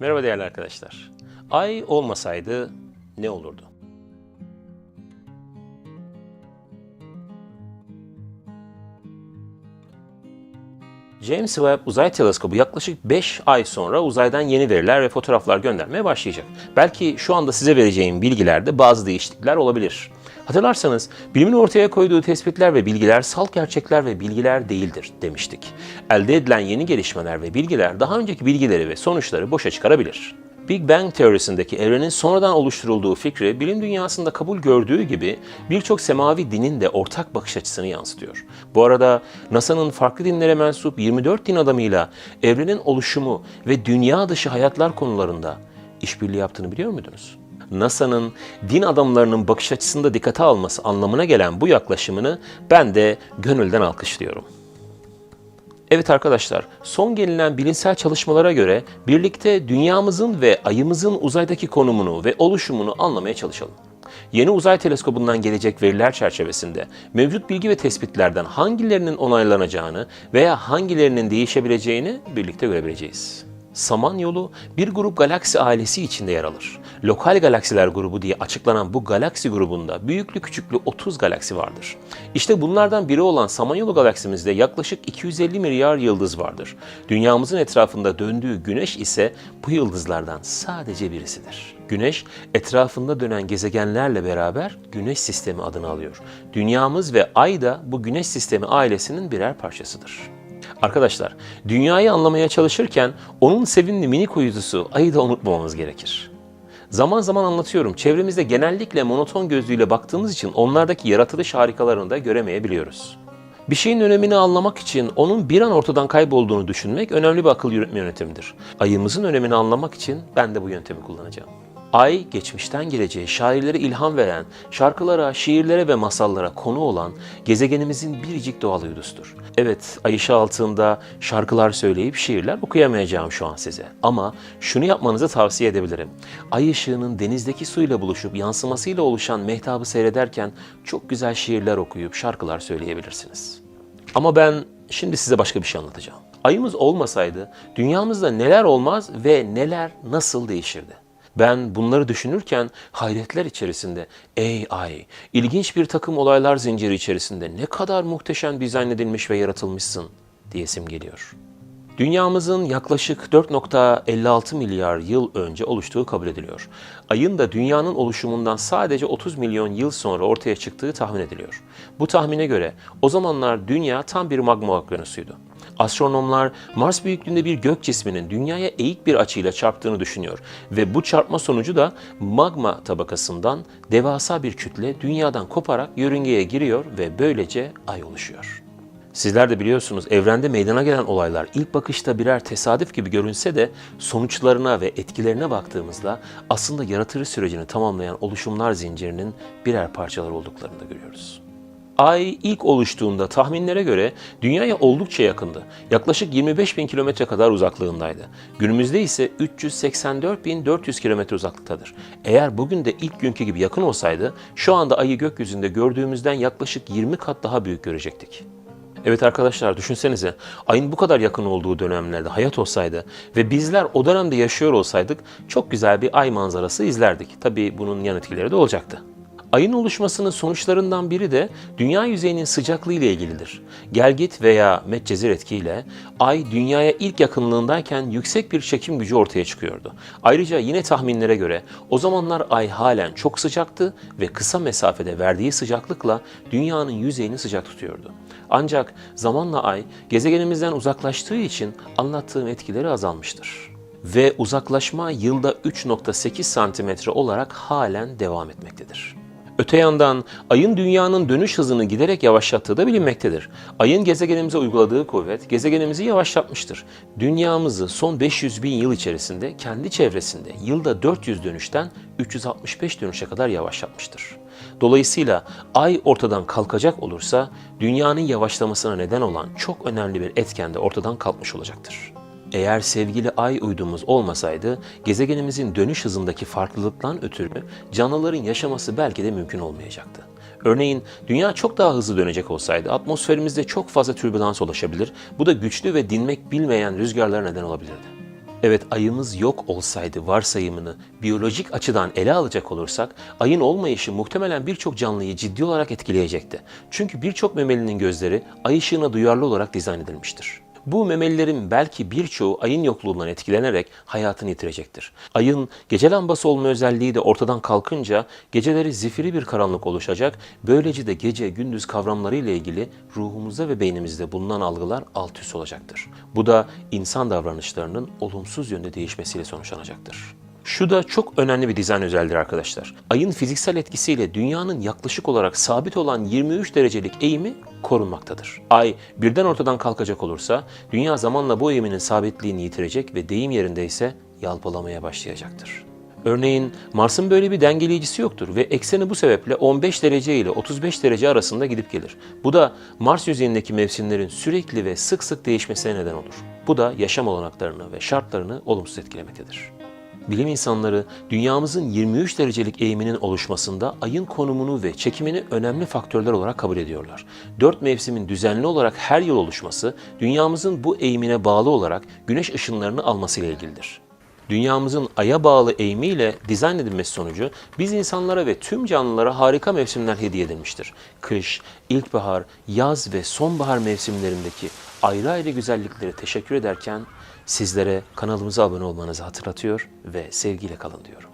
Merhaba değerli arkadaşlar. Ay olmasaydı ne olurdu? James Webb Uzay Teleskobu yaklaşık 5 ay sonra uzaydan yeni veriler ve fotoğraflar göndermeye başlayacak. Belki şu anda size vereceğim bilgilerde bazı değişiklikler olabilir. Hatırlarsanız bilimin ortaya koyduğu tespitler ve bilgiler salt gerçekler ve bilgiler değildir demiştik. Elde edilen yeni gelişmeler ve bilgiler daha önceki bilgileri ve sonuçları boşa çıkarabilir. Big Bang teorisindeki evrenin sonradan oluşturulduğu fikri bilim dünyasında kabul gördüğü gibi birçok semavi dinin de ortak bakış açısını yansıtıyor. Bu arada NASA'nın farklı dinlere mensup 24 din adamıyla evrenin oluşumu ve dünya dışı hayatlar konularında işbirliği yaptığını biliyor muydunuz? NASA'nın din adamlarının bakış açısında dikkate alması anlamına gelen bu yaklaşımını ben de gönülden alkışlıyorum. Evet arkadaşlar, son gelinen bilimsel çalışmalara göre birlikte dünyamızın ve ayımızın uzaydaki konumunu ve oluşumunu anlamaya çalışalım. Yeni uzay teleskobundan gelecek veriler çerçevesinde mevcut bilgi ve tespitlerden hangilerinin onaylanacağını veya hangilerinin değişebileceğini birlikte görebileceğiz. Samanyolu bir grup galaksi ailesi içinde yer alır. Lokal galaksiler grubu diye açıklanan bu galaksi grubunda büyüklü küçüklü 30 galaksi vardır. İşte bunlardan biri olan Samanyolu galaksimizde yaklaşık 250 milyar yıldız vardır. Dünyamızın etrafında döndüğü Güneş ise bu yıldızlardan sadece birisidir. Güneş etrafında dönen gezegenlerle beraber Güneş sistemi adını alıyor. Dünyamız ve Ay da bu Güneş sistemi ailesinin birer parçasıdır. Arkadaşlar, dünyayı anlamaya çalışırken onun sevimli minik uydusu ayı da unutmamamız gerekir. Zaman zaman anlatıyorum, çevremizde genellikle monoton gözlüğüyle baktığımız için onlardaki yaratılış harikalarını da göremeyebiliyoruz. Bir şeyin önemini anlamak için onun bir an ortadan kaybolduğunu düşünmek önemli bir akıl yöntemidir. Ayımızın önemini anlamak için ben de bu yöntemi kullanacağım. Ay, geçmişten geleceğe şairlere ilham veren, şarkılara, şiirlere ve masallara konu olan gezegenimizin biricik doğal uydusudur. Evet, ay ışığı altında şarkılar söyleyip şiirler okuyamayacağım şu an size. Ama şunu yapmanızı tavsiye edebilirim. Ay ışığının denizdeki suyla buluşup yansımasıyla oluşan mehtabı seyrederken çok güzel şiirler okuyup şarkılar söyleyebilirsiniz. Ama ben şimdi size başka bir şey anlatacağım. Ayımız olmasaydı dünyamızda neler olmaz ve neler nasıl değişirdi? Ben bunları düşünürken hayretler içerisinde ey ay ilginç bir takım olaylar zinciri içerisinde ne kadar muhteşem dizayn edilmiş ve yaratılmışsın diyesim geliyor. Dünyamızın yaklaşık 4.56 milyar yıl önce oluştuğu kabul ediliyor. Ayın da dünyanın oluşumundan sadece 30 milyon yıl sonra ortaya çıktığı tahmin ediliyor. Bu tahmine göre o zamanlar dünya tam bir magma okyanusuydu. Astronomlar Mars büyüklüğünde bir gök cisminin dünyaya eğik bir açıyla çarptığını düşünüyor ve bu çarpma sonucu da magma tabakasından devasa bir kütle dünyadan koparak yörüngeye giriyor ve böylece ay oluşuyor. Sizler de biliyorsunuz evrende meydana gelen olaylar ilk bakışta birer tesadüf gibi görünse de sonuçlarına ve etkilerine baktığımızda aslında yaratılış sürecini tamamlayan oluşumlar zincirinin birer parçaları olduklarını da görüyoruz. Ay ilk oluştuğunda tahminlere göre dünyaya oldukça yakındı. Yaklaşık 25 bin kilometre kadar uzaklığındaydı. Günümüzde ise 384.400 kilometre uzaklıktadır. Eğer bugün de ilk günkü gibi yakın olsaydı şu anda ayı gökyüzünde gördüğümüzden yaklaşık 20 kat daha büyük görecektik. Evet arkadaşlar düşünsenize ayın bu kadar yakın olduğu dönemlerde hayat olsaydı ve bizler o dönemde yaşıyor olsaydık çok güzel bir ay manzarası izlerdik. Tabii bunun yan etkileri de olacaktı. Ayın oluşmasının sonuçlarından biri de dünya yüzeyinin sıcaklığı ile ilgilidir. Gelgit veya Medcezir etkiyle ay dünyaya ilk yakınlığındayken yüksek bir çekim gücü ortaya çıkıyordu. Ayrıca yine tahminlere göre o zamanlar ay halen çok sıcaktı ve kısa mesafede verdiği sıcaklıkla dünyanın yüzeyini sıcak tutuyordu. Ancak zamanla ay gezegenimizden uzaklaştığı için anlattığım etkileri azalmıştır. Ve uzaklaşma yılda 3.8 santimetre olarak halen devam etmektedir. Öte yandan ayın dünyanın dönüş hızını giderek yavaşlattığı da bilinmektedir. Ayın gezegenimize uyguladığı kuvvet gezegenimizi yavaşlatmıştır. Dünyamızı son 500 bin yıl içerisinde kendi çevresinde yılda 400 dönüşten 365 dönüşe kadar yavaşlatmıştır. Dolayısıyla ay ortadan kalkacak olursa dünyanın yavaşlamasına neden olan çok önemli bir etken de ortadan kalkmış olacaktır. Eğer sevgili ay uydumuz olmasaydı gezegenimizin dönüş hızındaki farklılıktan ötürü canlıların yaşaması belki de mümkün olmayacaktı. Örneğin dünya çok daha hızlı dönecek olsaydı atmosferimizde çok fazla türbülans ulaşabilir. Bu da güçlü ve dinmek bilmeyen rüzgarlara neden olabilirdi. Evet ayımız yok olsaydı varsayımını biyolojik açıdan ele alacak olursak ayın olmayışı muhtemelen birçok canlıyı ciddi olarak etkileyecekti. Çünkü birçok memelinin gözleri ay ışığına duyarlı olarak dizayn edilmiştir. Bu memelilerin belki birçoğu ayın yokluğundan etkilenerek hayatını yitirecektir. Ayın gece lambası olma özelliği de ortadan kalkınca geceleri zifiri bir karanlık oluşacak. Böylece de gece gündüz kavramları ile ilgili ruhumuzda ve beynimizde bulunan algılar alt üst olacaktır. Bu da insan davranışlarının olumsuz yönde değişmesiyle sonuçlanacaktır. Şu da çok önemli bir dizayn özelliğidir arkadaşlar. Ayın fiziksel etkisiyle dünyanın yaklaşık olarak sabit olan 23 derecelik eğimi korunmaktadır. Ay birden ortadan kalkacak olursa dünya zamanla bu eğiminin sabitliğini yitirecek ve deyim yerinde ise yalpalamaya başlayacaktır. Örneğin Mars'ın böyle bir dengeleyicisi yoktur ve ekseni bu sebeple 15 derece ile 35 derece arasında gidip gelir. Bu da Mars yüzeyindeki mevsimlerin sürekli ve sık sık değişmesine neden olur. Bu da yaşam olanaklarını ve şartlarını olumsuz etkilemektedir. Bilim insanları dünyamızın 23 derecelik eğiminin oluşmasında ayın konumunu ve çekimini önemli faktörler olarak kabul ediyorlar. Dört mevsimin düzenli olarak her yıl oluşması dünyamızın bu eğimine bağlı olarak güneş ışınlarını almasıyla ilgilidir. Dünyamızın aya bağlı eğimiyle dizayn edilmesi sonucu biz insanlara ve tüm canlılara harika mevsimler hediye edilmiştir. Kış, ilkbahar, yaz ve sonbahar mevsimlerindeki ayrı ayrı güzelliklere teşekkür ederken sizlere kanalımıza abone olmanızı hatırlatıyor ve sevgiyle kalın diyorum.